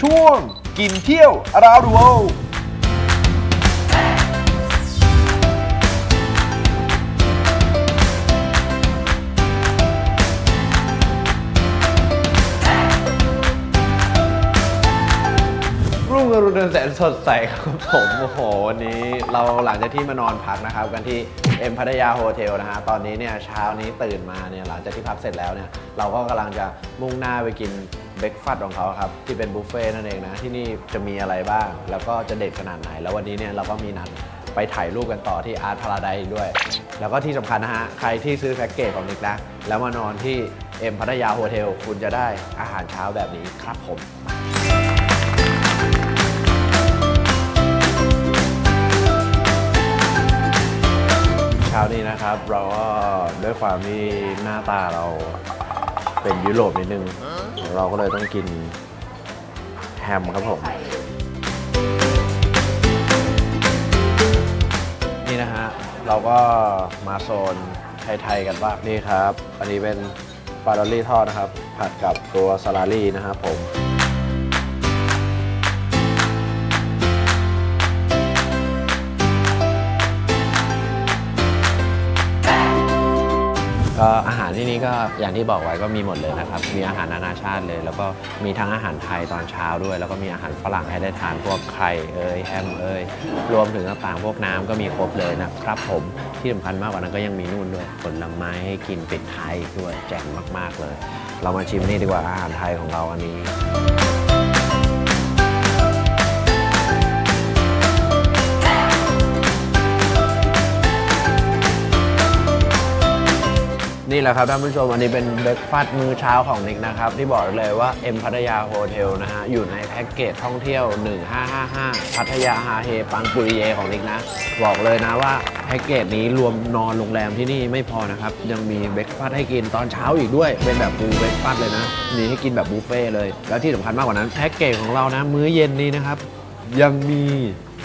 ช่วง กินเที่ยวราวดูโอ รุณเรืองแสนสดใสครับผมโอ้โหวันนี้เราหลังจากที่มานอนพักนะครับ กันที่เอ็มพัทยาโฮเทลนะฮะตอนนี้เนี่ยเช้านี้ตื่นมาเนี่ยหลังจากที่พักเสร็จแล้วเนี่ยเราก็กำลังจะมุ่งหน้าไปกินเบรกฟาสต์ของเขาครับที่เป็นบุฟเฟ่ต์นั่นเองนะที่นี่จะมีอะไรบ้าง แล้วก็จะเด็ดขนาดไหน แล้ววันนี้เนี่ยเราก็มีนัดไปถ่ายรูปกันต่อที่อาร์ตพาราไดด้วย แล้วก็ที่สำคัญนะฮะใครที่ซื้อแพ็กเกจของนิกนะแล้วมานอนที่เอ็มพัทยาโฮเทลคุณจะได้อาหารเช้าแบบนี้ครับผม นะครับ เราก็ด้วยความที่หน้าตาเราเป็นยุโรปนิดนึง เราก็เลยต้องกินแฮมครับผม นี่นะฮะ เราก็มาโซนไทยๆกันบ้างนี่ครับ อันนี้เป็นปลาดอลลี่ทอดนะครับ ผัดกับตัวสลาลี่นะครับผม ที่นี่ก็อย่างที่บอกไว้ก็มีหมดเลยนะครับ มีอาหารนานาชาติเลย แล้วก็มีทั้งอาหารไทยตอนเช้าด้วย แล้วก็มีอาหารฝรั่งให้ได้ทานพวกไข่เอ้ยแฮมเอ้ยรวมถึงต่างๆพวกน้ำก็มีครบเลยนะครับผมที่สำคัญมากกว่านั้นก็ยังมีนู่นด้วยผลไม้ให้กินปิดท้ายด้วยแจ่มมากๆเลย เรามาชิมนี่ดีกว่าอาหารไทยของเราอันนี้ นี่แหละครับท่านผู้ชมอันนี้เป็นเบรกฟาสต์มื้อเช้าของนิกนะครับ ที่บอกเลยว่าเอ็มพัทยาโฮเทลนะฮะ อยู่ในแพ็กเกจท่องเที่ยว 1555 พัทยาฮาเฮปังปุริเยของนิกนะ บอกเลยนะว่าแพ็กเกจนี้รวมนอนโรงแรมที่นี่ไม่พอนะครับ ยังมีเบรกฟาสต์ให้กินตอนเช้าอีกด้วย เป็นแบบฟูลเบรกฟาสต์เลยนะมีให้กินแบบบุฟเฟ่เลย แล้วที่สำคัญมากกว่านั้นแพ็กเกจของเรานะ มื้อเย็นนี้นะครับยังมี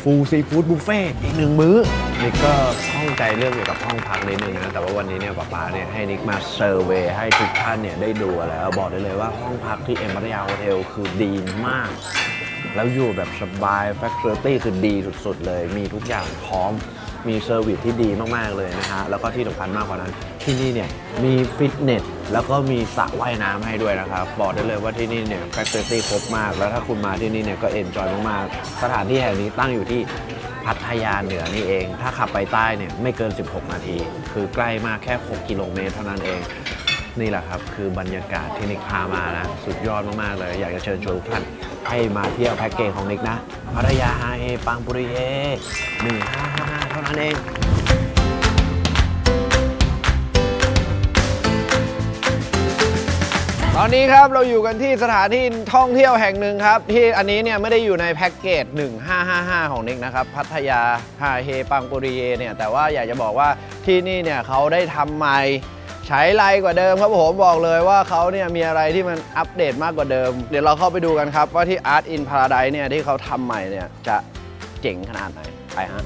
ฟูลซีฟู้ดบุฟเฟ่อีกหนึ่งมื้อนิกก็ข้องใจเรื่องเกี่ยวกับห้องพักนิดนึงนะ แต่ว่าวันนี้เนี่ยป๊าป๊าเนี่ยให้นิกมาเซอร์เวย์ให้ทุกท่านเนี่ยได้ดูแล้ว บอกได้เลยว่าห้องพักที่เอ็มพัทยาโฮเทลคือดีมาก แล้วอยู่แบบสบายแฟคเ i อร์ตี้คือดีสุดๆเลย มีทุกอย่างพร้อม มีเซอร์วิสที่ดีมากๆเลยนะฮะ แล้วก็ที่สำคัญมากกว่านั้น ที่นี่เนี่ยมีฟิตเนสแล้วก็มีสระว่ายน้ำให้ด้วยนะครับ บอกได้เลยว่าที่นี่เนี่ยแฟคเ i อร์ตี้ครบมาก แล้วถ้าคุณมาที่นี่เนี่ยก็เอนจอยมากๆ สถานที่แห่งนี้ตั้งอยู่ที่พัทยาเหนือนี่เอง ถ้าขับไปใต้เนี่ยไม่เกิน 16 นาที คือใกล้มากแค่ 6 กิโลเมตรเท่านั้นเอง นี่แหละครับ คือบรรยากาศที่นิกพามานะ สุดยอดมาก ๆ เลย อยากจะเชิญชวนทุกท่าน ให้มาเที่ยวแพ็กเกจของนิกนะพัทยาฮาเฮปังปุริเย1555เท่านั้นเองตอนนี้ครับเราอยู่กันที่สถานที่ท่องเที่ยวแห่งหนึ่งครับ ที่อันนี้เนี่ยไม่ได้อยู่ในแพ็กเกจ 1555 ของนิกนะครับ พัทยาฮาเฮปังปุริเยเนี่ยแต่ว่าอยากจะบอกว่าที่นี่เนี่ยเขาได้ทำใหม่ ใช้ไรกว่าเดิมครับผมบอกเลยว่าเขาเนี่ยมีอะไรที่มันอัปเดตมากกว่าเดิม เดี๋ยวเราเข้าไปดูกันครับ ว่าที่ Art in Paradise เนี่ยที่เขาทำใหม่เนี่ยจะเจ๋งขนาดไหนไปฮะ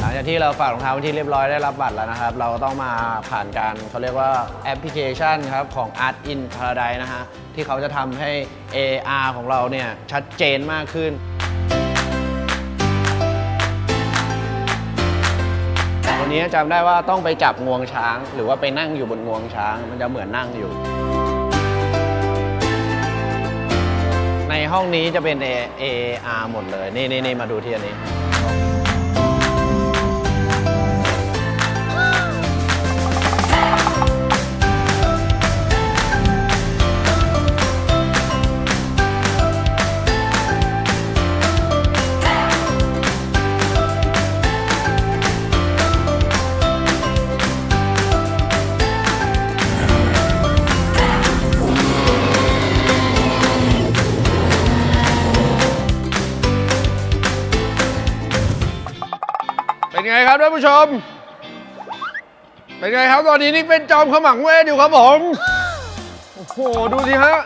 หลังจากที่เราฝากรองเท้าที่เรียบร้อยได้รับบัตรแล้วนะครับ เราก็ต้องมาผ่านการเขาเรียกว่าแอปพลิเคชันครับของ Art in Paradise นะฮะที่เขาจะทำให้ AR ของเราเนี่ยชัดเจนมากขึ้น วันนี้จำได้ว่าต้องไปจับงวงช้าง หรือว่าไปนั่งอยู่บนงวงช้าง มันจะเหมือนนั่งอยู่ ในห้องนี้จะเป็น A- AR หมดเลยนี่นี่นี่มาดูที่อันนี้ ไงครับท่านผู้ชม เป็นไงครับตอนนี้นี่เป็นจอมขมังเวทอยู่ครับผมโอ้โหดูสิฮะ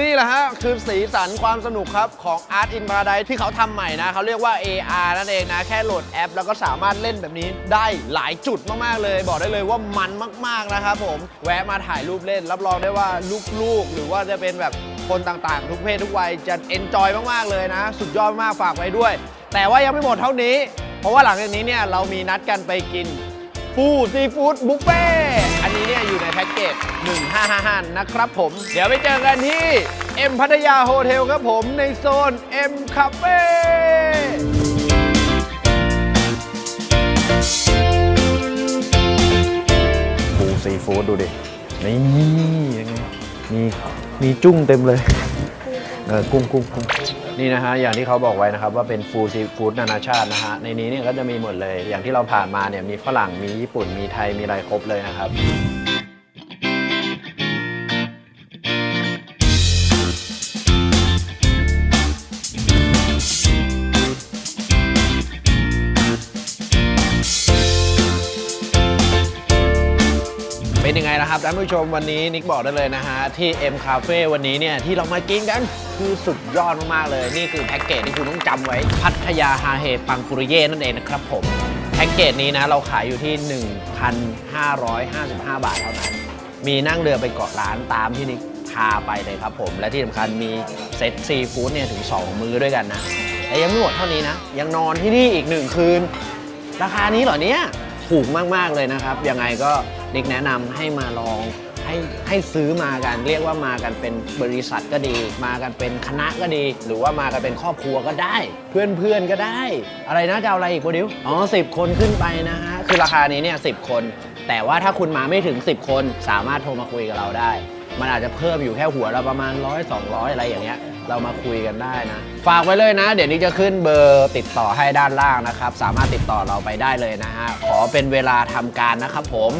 นี่แหละฮะ คือสีสันความสนุกครับ ของ Art in Paradise ที่เขาทำใหม่นะ เขาเรียกว่า AR นั่นเองนะ แค่โหลดแอป แล้วก็สามารถเล่นแบบนี้ได้หลายจุดมาก ๆ เลย บอกได้เลยว่ามันมาก ๆ นะครับผม แวะมาถ่ายรูปเล่น รับรองได้ว่าลูก ๆ หรือว่าจะเป็นแบบคนต่างๆ ทุกเพศทุกวัยจะเอนจอยมาก ๆ เลยนะ สุดยอดมากฝากไว้ด้วย แต่ว่ายังไม่หมดเท่านี้ เพราะว่าหลังจากนี้เนี่ยเรามีนัดกันไปกินฟูซีฟู้ดบุฟเฟ่อันนี้เนี่ยอยู่ในแพ็กเกจ 1555 นะครับผม เดี๋ยวไปเจอกันที่ M พัทยาโฮเทลครับผมในโซน M Cafe ฟูซีฟู้ดดูดิ นี่ยังไงมีมีจุ้งเต็มเลย เออกุ้งกุ้งกุ้ง นี่นะฮะอย่างที่เขาบอกไว้นะครับว่าเป็นฟูซีฟู้ดนานาชาตินะฮะในนี้เนี่ยก็จะมีหมดเลย อย่างที่เราผ่านมาเนี่ยมีฝรั่งมีญี่ปุ่นมีไทยมีอะไรครบเลยนะครับ เป็นยังไงล่ะครับท่านผู้ชมวันนี้นิกบอกได้เลยนะฮะ ที่ M Cafe วันนี้เนี่ยที่เรามากินกันคือสุดยอดมาก ๆ เลย นี่คือแพ็กเกจที่คุณต้องจำไว้ พัทยาฮาเฮปังปุริเย่นั่นเองนะครับผม แพ็กเกจนี้นะเราขายอยู่ที่ 1,555 บาทเท่านั้น มีนั่งเรือไปเกาะร้านตามที่นิกพาไปเลยครับผม และที่สำคัญมีเซตซีฟู้ดเนี่ยถึง 2 มื้อด้วยกันนะแต่ยังไม่หมดเท่านี้นะ ยังนอนที่นี่อีกหนึ่งคืน ราคานี้เหรอเนี่ยถูกมากๆเลยนะครับยังไงก็ นิกแนะนำให้มาลองให้ให้ซื้อมากันเรียกว่ามากันเป็นบริษัทก็ดี มากันเป็นคณะก็ดี หรือว่ามากันเป็นครอบครัวก็ได้ เพื่อนๆก็ได้ อะไรนะจะเอาอะไรอีกโปรดิวอ๋อสิบคนขึ้นไปนะฮะคือราคานี้เนี่ยสิคน แต่ว่าถ้าคุณมาไม่ถึง 10 คนสามารถโทรมาคุยกับเราได้ มันอาจจะเพิ่มอยู่แค่หัวเราประมาณ100 200อะไรอย่างเงี้ย เรามาคุยกันได้นะ ฝากไว้เลยนะ เดี๋ยวนี้จะขึ้นเบอร์ติดต่อให้ด้านล่างนะครับ สามารถติดต่อเราไปได้เลยนะฮะ ขอเป็นเวลาทำการนะครับผม